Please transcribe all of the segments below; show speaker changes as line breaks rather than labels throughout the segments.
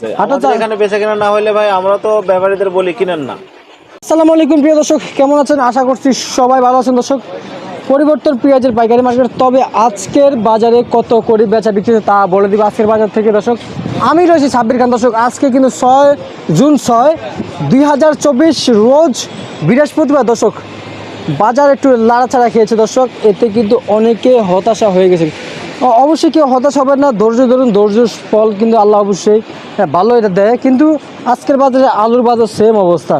এখানে বেচা কেনা না হলে ভাই আমরা তো ব্যাপারীদের বলি কিনেন না।
আসসালামু আলাইকুম প্রিয় দর্শক কেমন আছেন? আশা করছি সবাই ভালো আছেন দর্শক। পরিবর্তন পেঁয়াজের পাইকারি মার্কেট তবে আজকের বাজারে কত করে বেচা বিক্রি তা বলে দিব আজকের বাজার থেকে দর্শক। আমি রয়েছি সাব্বির খান দর্শক। আজকে কিন্তু ছয় জুন ছয় দুই হাজার চব্বিশ রোজ বৃহস্পতিবার দর্শক। বাজার একটু লাড়াছাড়া খেয়েছে দর্শক। এতে কিন্তু অনেকে হতাশা হয়ে গেছে। অবশ্যই কেউ হতাশ হবে না ধৈর্য ধরুন ধৈর্যের ফল কিন্তু আল্লাহ অবশ্যই হ্যাঁ, ভালো এটা দেয়। কিন্তু আজকের বাজারে আলুর বাজার সেম অবস্থা।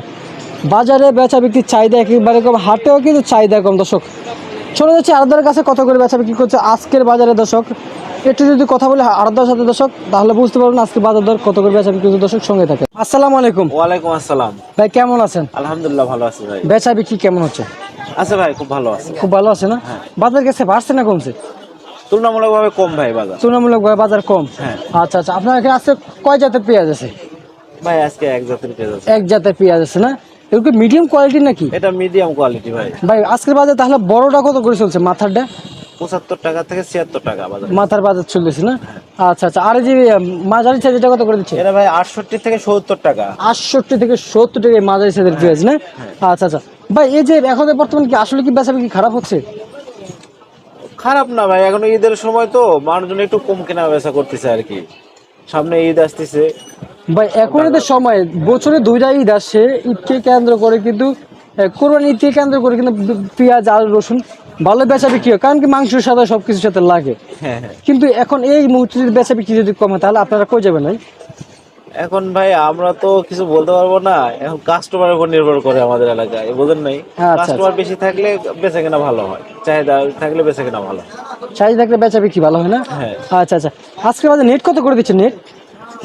বাজারে বেচা বিক্রির চাহিদা একেবারে কম হাটেও কিন্তু চাহিদা কম। দর্শক চলে যাচ্ছে আরদার কাছে কত করে বেচা বিক্রি করছে আজকের বাজারে দর্শক। একটু যদি কথা বলে আরদার সাথে দর্শক তাহলে বুঝতে পারবেন আজকে বাজার দর কত করে বেচা বিক্রি করছে দর্শক সঙ্গে থাকে আসসালামু আলাইকুম।
ওয়ালাইকুম আসসালাম।
ভাই কেমন আছেন?
আলহামদুলিল্লাহ ভালো আছি ভাই।
বেচা বিক্রি কেমন হচ্ছে?
আচ্ছা ভাই খুব ভালো আছে।
খুব ভালো আছে না? বাজার কাছে বাড়ছে না কমছে?
তুলনামূলকভাবে কম ভাই বাজার।
তুলনামূলক বাজার কম?
হ্যাঁ।
আচ্ছা আচ্ছা। আপনার এখানে আছে কয় জাতের পেঁয়াজ আছে?
ভাই আজকে এক জাতের পেঁয়াজ আছে।
এক জাতের পেঁয়াজ আছে না? এগুলো কি মিডিয়াম কোয়ালিটি নাকি?
এটা মিডিয়াম কোয়ালিটি ভাই।
ভাই আজকের বাজার তাহলে বড়টা কত করে চলছে মাথারটা?
পঁচাত্তর টাকা থেকে ছিয়াত্তর টাকা বাজার।
মাথার বাজার চলতেছে না? আচ্ছা আচ্ছা। আর এই যে মাঝারি সাইজ এটা কত করে দিচ্ছে?
এটা ভাই আটষট্টি থেকে সত্তর টাকা।
আটষট্টি থেকে সত্তর টাকা মাঝারি সাইজের পেঁয়াজ না? আচ্ছা আচ্ছা। ভাই এই যে এখন বর্তমানে কি আসলে কি বেচা কি খারাপ হচ্ছে?
খারাপ না ভাই এখন ঈদের সময় তো মানুষজন একটু কম কেনা বেচা করতেছে আর কি। সামনে ঈদ আসতেছে।
ভাই এখন এদের সময় বছরে দুইটা ঈদ আসছে ঈদকে কেন্দ্র করে কিন্তু কোরবানি ঈদকে কেন্দ্র করে কিন্তু পেঁয়াজ আলু রসুন ভালো বেচা বিক্রি হয় কারণ কি মাংসের সাথে সব কিছুর সাথে লাগে।
হ্যাঁ হ্যাঁ।
কিন্তু এখন এই মুহূর্তে যদি বেচা বিক্রি যদি কমে তাহলে আপনারা কই যাবেন ভাই?
এখন ভাই আমরা তো কিছু বলতে পারব না। এখন কাস্টমারের উপর নির্ভর করে আমাদের এলাকায় বোঝেন নাই?
আচ্ছা,
কাস্টমার বেশি থাকলে বেচা কেনা ভালো হয়। চাহিদা থাকলে বেচা কেনা ভালো।
সাইজ থাকলে বেচা বিক্রি ভালো হয় না?
হ্যাঁ।
আচ্ছা আচ্ছা। আজকে বাজে নেট কত করে দিচ্ছে নেট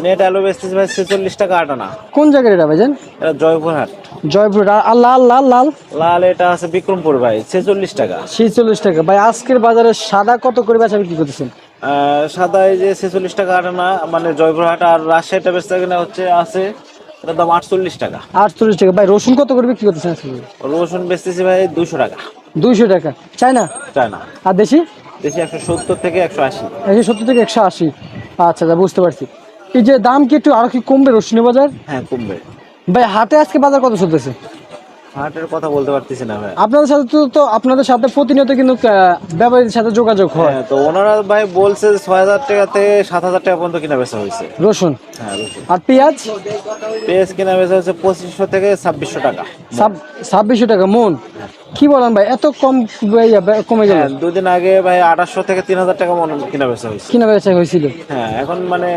নেট আলু বেচতেছে ভাই ছেচল্লিশ টাকা আটানা
কোন জায়গায় এটা ভাইজান?
এটা জয়পুরহাট।
জয়পুর আর আর লাল লাল লাল?
লাল এটা আছে বিক্রমপুর ভাই ছেচল্লিশ টাকা।
ছেচল্লিশ টাকা। ভাই আজকের বাজারে সাদা কত করে বেচা বিক্রি করতেছেন?
আহ, সাদা এই যে ছেচল্লিশ টাকা আটানা মানে জয়পুরহাট আর রাজশাহীটা বেচতে কিনা হচ্ছে আছে এটার দাম আটচল্লিশ টাকা।
আটচল্লিশ টাকা। ভাই রসুন কত করে বিক্রি করতেছেন
রসুন বেচতেছি ভাই দুশো টাকা।
দুইশো টাকা। চাই না
চায় না
আর দেশি?
দেশি একশো সত্তর থেকে একশো আশি।
একশো সত্তর থেকে একশো আশি। আচ্ছা আচ্ছা বুঝতে পারছি। এই যে দাম কি একটু আরও কি কমবে রসুনের বাজার?
হ্যাঁ কমবে।
ভাই হাতে আজকে বাজার কত চলতেছে?
হাটের কথা বলতে পারতেছি না ভাই।
আপনাদের সাথে তো তো আপনাদের সাথে প্রতিনিয়ত কিন্তু ব্যাপারীদের সাথে যোগাযোগ হয়।
হ্যাঁ তো ওনারা ভাই বলছে ছয় হাজার টাকা থেকে সাত হাজার টাকা পর্যন্ত কিনা বেচা হয়েছে।
রসুন?
হ্যাঁ রসুন।
আর পেঁয়াজ?
পেঁয়াজ কিনা বেচা হচ্ছে পঁচিশশো থেকে ছাব্বিশশো টাকা।
ছাব্বিশশো টাকা মন? কি বলেন ভাই এত কম কমে গেল?
হ্যাঁ দুদিন আগে ভাই আঠাশশো থেকে তিন হাজার টাকা মন কিনা বেচা হয়েছে।
কিনা বেচা হয়েছিল?
হ্যাঁ এখন মানে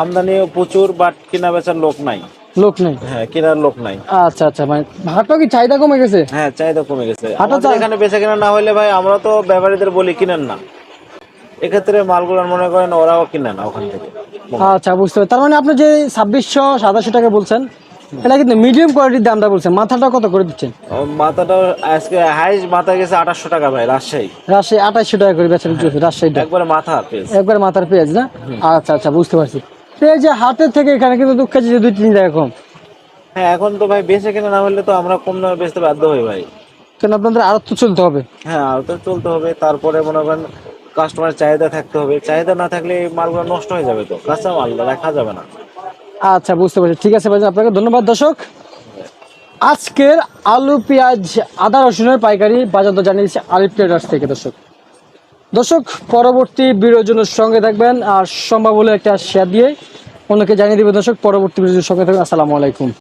আমদানিও প্রচুর বাট কিনা বেচার লোক নাই।
লোক নেই?
হ্যাঁ কেনার লোক নাই।
আচ্ছা আচ্ছা মানে হাটও কি চাহিদা কমে গেছে?
হ্যাঁ চাহিদা কমে গেছে।
হাটে
আমাদের
চা-
এখানে বেচা কেনা না হলে ভাই আমরা তো ব্যাপারীদের বলি কিনেন না। এক্ষেত্রে মালগুলো মনে করেন ওরাও কিনে না ওখান থেকে।
আচ্ছা বুঝতে পারছি। তার মানে আপনি যে ছাব্বিশশো সাতাশশো টাকা বলছেন এটা কিন্তু মিডিয়াম কোয়ালিটির দামটা বলছেন। মাথাটা কত করে দিচ্ছেন?
মাথাটা আজকে হাইস মাথা গেছে আঠাশশো টাকা ভাই রাজশাহী।
রাজশাহী আঠাশশো টাকা করে বেচা বিক্রি হচ্ছে রাজশাহীটা।
একবারে মাথা পেয়েছে
একবার মাথার পেঁয়াজ না? আচ্ছা আচ্ছা বুঝতে পারছি। তো এই যে হাটের থেকে এখানে কিন্তু দুঃখ যে দুই তিন টাকা কম
হ্যাঁ এখন তো ভাই বেচে কেনা না হলে তো আমরা কম দামে বেচতে বাধ্য হই ভাই।
কেন আপনাদের আরও তো চলতে হবে।
হ্যাঁ আর তো চলতে হবে। তারপরে মনে করেন কাস্টমার চাহিদা থাকতে হবে। চাহিদা না থাকলে মালগুলো নষ্ট হয়ে যাবে তো। কাঁচা মাল রাখা যাবে না।
আচ্ছা বুঝতে পারছি। ঠিক আছে ভাইজান আপনাকে ধন্যবাদ দর্শক। আজকের আলু পেঁয়াজ আদা রসুনের পাইকারি বাজার দর জানিয়েছে আলিপ ট্রেডার্স থেকে দর্শক। দর্শক, পরবর্তী বিরোজনের সঙ্গে থাকবেন আর সম্ভব হলে একটা শেয়ার দিয়ে অন্যকে জানিয়ে দেবেন। দর্শক, পরবর্তী বিরোজনের সঙ্গে থাকবেন। আসসালামু আলাইকুম।